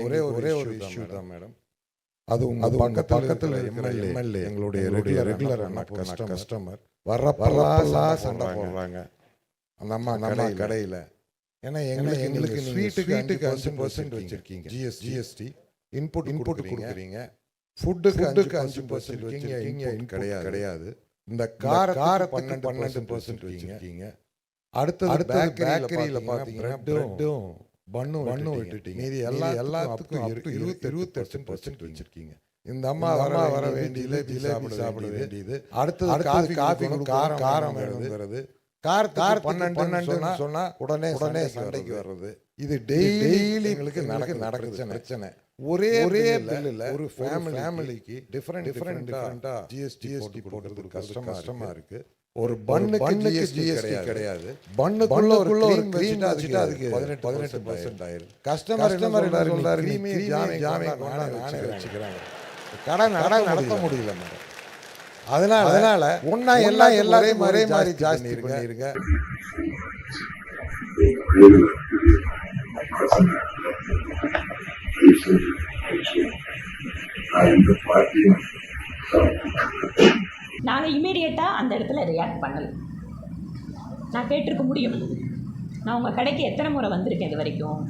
எங்களுக்கு ஒரே ஒரே ஒரு இஷ்யூ தான் மேடம் அது உங்க அது பக்கத்து பக்கத்தில் எம்எல்ஏ எம்எல்ஏ எங்களுடைய ரெகுலர் ரெகுலர் கஸ்டமர் கஸ்டமர் வர்றப்பெல்லாம் சண்டை போடுறாங்க. அந்த அம்மா நம்ம கடையில். ஏன்னா எங்களுக்கு எங்களுக்கு ஸ்வீட்டுக்கு வீட்டுக்கு அஞ்சு பர்சன்ட் வச்சிருக்கீங்க. ஜிஎஸ் ஜிஎஸ்டி இன்புட் இன்புட் கொடுக்குறீங்க. ஃபுட்டுக்கு ஃபுட்டுக்கு அஞ்சு பர்சன்ட் வச்சிருக்கீங்க. கிடையாது. கிடையாது. இந்த கார கார பன்னெண்டு பன்னெண்டு பர்சன்ட் வச்சிருக்கீங்க. அடுத்தது அடுத்த பேக்கரியில் பார்த்தீங்கன்னா பிரெட்டும் பண்ணும் பண்ணும் விட்டுட்டீங்க. மீதி எல்லா எல்லாத்துக்கும் இருபத்தி இருபத்தி பர்சன்ட் வச்சிருக்கீங்க. இந்த அம்மா வர வர வேண்டியது ஜிலேபி சாப்பிட வேண்டியது. அடுத்தது காஃபி காஃபி காரம் காரம் வேணுங்கிறது கார் கார் பன்னெண்டு பன்னெண்டு சொன்னா உடனே உடனே சண்டைக்கு வர்றது. இது டெய்லி எங்களுக்கு நடக்க நடக்குது பிரச்சனை. ஒரே ஒரே பில்லுல ஒரு ஃபேமிலி ஃபேமிலிக்கு டிஃபரெண்ட் டிஃபரெண்ட் டிஃபரெண்டா ஜிஎஸ்டி ஜிஎஸ்டி போடுறது கஷ்டமா கஷ்டமா இருக்கு. ஒரு பண்ணுக்கு ஜிஎஸ்டி கிடையாது. பண்ணுக்குள்ள ஒரு க்ரீம் வச்சுட்டு அதுக்கு பதினெட்டு பதினெட்டு பர்சன்ட் ஆயிருக்கு கஸ்டமர் கஸ்டமர் எல்லாரும் சொல்றாரு? க்ரீமே ஜாமே ஜாமே நானே வச்சுக்கிறாங்க. கடை கடை நடத்த முடியல. மேடம். அதனால அதனால ஒன்னா எல்லாம் எல்லாரையும் ஒரே மாதிரி ஜாஸ்தி பண்ணிருங்க. நாங்கள் இமீடியட்டாக அந்த இடத்துல ரியாக்ட் பண்ணல. நான் கேட்டிருக்க முடியும். நான் உங்கள் கடைக்கு எத்தனை முறை வந்திருக்கேன் இது வரைக்கும்?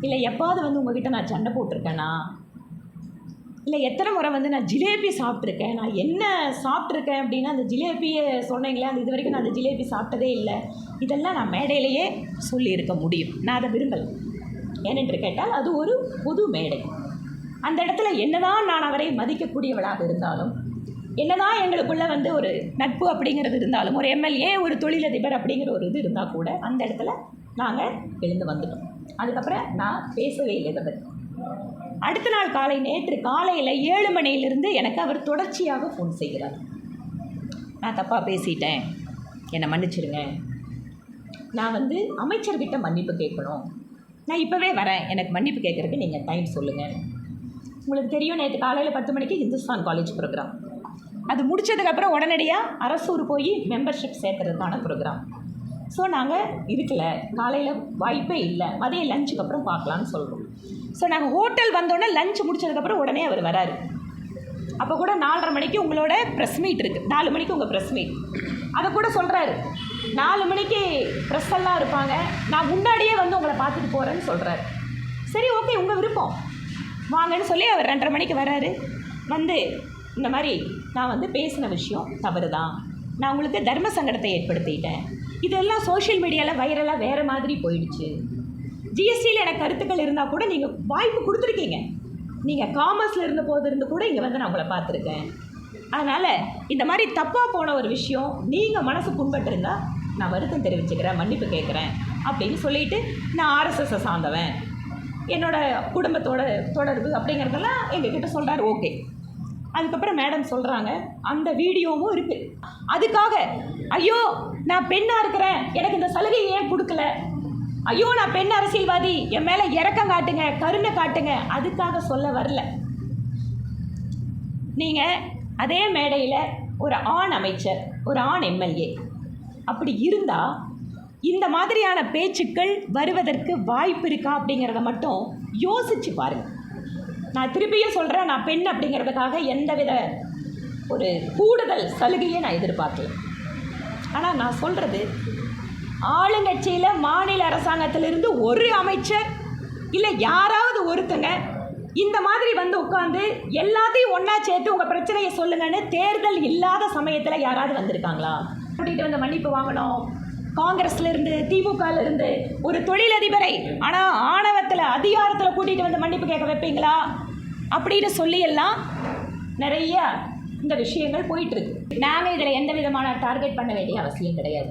இல்லை எப்பாவது வந்து உங்ககிட்ட நான் சண்டை போட்டிருக்கேனா? இல்லை எத்தனை முறை வந்து நான் ஜிலேபி சாப்பிட்ருக்கேன் நான் என்ன சாப்பிட்ருக்கேன் அப்படின்னா அந்த ஜிலேபியை சொன்னீங்களே அந்த இது வரைக்கும் நான் அந்த ஜிலேபி சாப்பிட்டதே இல்லை. இதெல்லாம் நான் மேடையிலேயே சொல்லியிருக்க முடியும். நான் அதை விரும்பலை. ஏனென்று கேட்டால் அது ஒரு பொது மேடை. அந்த இடத்துல என்னதான் நான் அவரை மதிக்கக்கூடியவளாக இருந்தாலும் என்னதான் எங்களுக்குள்ள வந்து ஒரு நட்பு அப்படிங்கிறது இருந்தாலும் ஒரு எம்எல்ஏ ஒரு தொழிலதிபர் அப்படிங்கிற ஒரு இது இருந்தால் கூட அந்த இடத்துல நாங்கள் எழுந்து வந்துட்டோம். அதுக்கப்புறம் நான் பேசவே இல்லை இதை அடுத்த நாள் காலை நேற்று காலையில் ஏழு மணியிலிருந்து எனக்கு அவர் தொடர்ச்சியாக ஃபோன் செய்கிறார். நான் தப்பாக பேசிட்டேன். என்னை மன்னிச்சிடுங்க. நான் வந்து அமைச்சர்கிட்ட மன்னிப்பு கேட்கணும். நான் இப்போவே வரேன். எனக்கு மன்னிப்பு கேட்குறதுக்கு நீங்கள் டைம் சொல்லுங்கள் உங்களுக்கு தெரியும் நேற்று காலையில் பத்து மணிக்கு ஹிந்துஸ்தான் காலேஜ் ப்ரோக்ராம் அது முடிச்சதுக்கப்புறம் உடனடியாக அரசூர் போய் மெம்பர்ஷிப் சேர்க்கறதுக்கான ப்ரோக்ராம் ஸோ நாங்கள் இருக்கல. காலையில் வாய்ப்பே இல்லை. மதியம் லஞ்சுக்கு அப்புறம் பார்க்கலான்னு சொல்கிறோம் ஸோ நாங்கள் ஹோட்டல் வந்தோடனே லஞ்ச் முடிச்சதுக்கப்புறம் உடனே அவர் வராரு. அப்போ கூட நாலரை மணிக்கு உங்களோட ப்ரெஸ் மீட் இருக்குது நாலு மணிக்கு உங்கள் ப்ரெஸ் மீட் அதை கூட சொல்கிறாரு நாலு மணிக்கு ப்ரெஸ் எல்லாம் இருப்பாங்க. நான் முன்னாடியே வந்து உங்களை பார்த்துட்டு போகிறேன்னு சொல்கிறாரு சரி ஓகே உங்கள் விருப்பம். வாங்கன்னு சொல்லி அவர் ரெண்டரை மணிக்கு வராரு. வந்து இந்த மாதிரி நான் வந்து பேசின விஷயம் தவறு தான் நான் உங்களுக்கு தர்ம சங்கடத்தை ஏற்படுத்திட்டேன். இதெல்லாம் சோஷியல் மீடியாவில் வைரலாக வேறு மாதிரி போயிடுச்சு. ஜிஎஸ்டியில் எனக்கு கருத்துக்கள் இருந்தால் கூட நீங்கள் வாய்ப்பு கொடுத்துருக்கீங்க. நீங்கள் காமர்ஸில் இருந்த போது இருந்து கூட இங்கே வந்து நான் உங்களை பார்த்துருக்கேன். அதனால் இந்த மாதிரி தப்பாக போன ஒரு விஷயம் நீங்கள் மனசு புண்பட்டிருந்தால் நான் வருத்தம் தெரிவிச்சுக்கிறேன் மன்னிப்பு கேட்குறேன் அப்படின்னு சொல்லிட்டு நான் ஆர்எஸ்எஸ்ஸை சார்ந்தவன். என்னோடய குடும்பத்தோட தொடர்பு அப்படிங்கிறதெல்லாம் எங்ககிட்ட சொல்கிறார் ஓகே அதுக்கப்புறம் மேடம் சொல்கிறாங்க அந்த வீடியோவும் இருக்குது அதுக்காக ஐயோ நான் பெண்ணாக இருக்கிறேன். எனக்கு இந்த சலுகை ஏன் கொடுக்கல? ஐயோ நான் பெண் அரசியல்வாதி. என் மேலே இறக்கம் காட்டுங்க கருணை காட்டுங்க. அதுக்காக சொல்ல வரல. நீங்கள் அதே மேடையில் ஒரு ஆண் அமைச்சர் ஒரு ஆண் எம்எல்ஏ. அப்படி இருந்தால் இந்த மாதிரியான பேச்சுக்கள் வருவதற்கு வாய்ப்பு இருக்கா அப்படிங்கிறத மட்டும் யோசிச்சு பாருங்கள் நான் திருப்பியும் சொல்கிறேன் நான் பெண் அப்படிங்கிறதுக்காக எந்தவித ஒரு கூடுதல் சலுகையை நான் எதிர்பார்க்கல. ஆனால் நான் சொல்கிறது ஆளுங்கட்சியில் மாநில அரசாங்கத்திலிருந்து ஒரு அமைச்சர் இல்லை யாராவது ஒருத்தங்க இந்த மாதிரி வந்து உட்காந்து எல்லாத்தையும் ஒன்றா சேர்த்து உங்கள் பிரச்சனையை சொல்லுங்கன்னு தேர்தல் இல்லாத சமயத்தில் யாராவது வந்திருக்காங்களா? கூட்டிகிட்டு வந்து மன்னிப்பு வாங்கணும். காங்கிரஸ்ல இருந்து திமுகல இருந்து ஒரு தொழிலதிபரை ஆனால் ஆணவத்தில் அதிகாரத்தில் கூட்டிகிட்டு வந்து மன்னிப்பு கேட்க வைப்பீங்களா? அப்படின்னு சொல்லி எல்லாம் நிறைய இந்த விஷயங்கள் போயிட்டு இருக்கு. நாங்கள் இதில் எந்த விதமான டார்கெட் பண்ண வேண்டிய அவசியம் கிடையாது.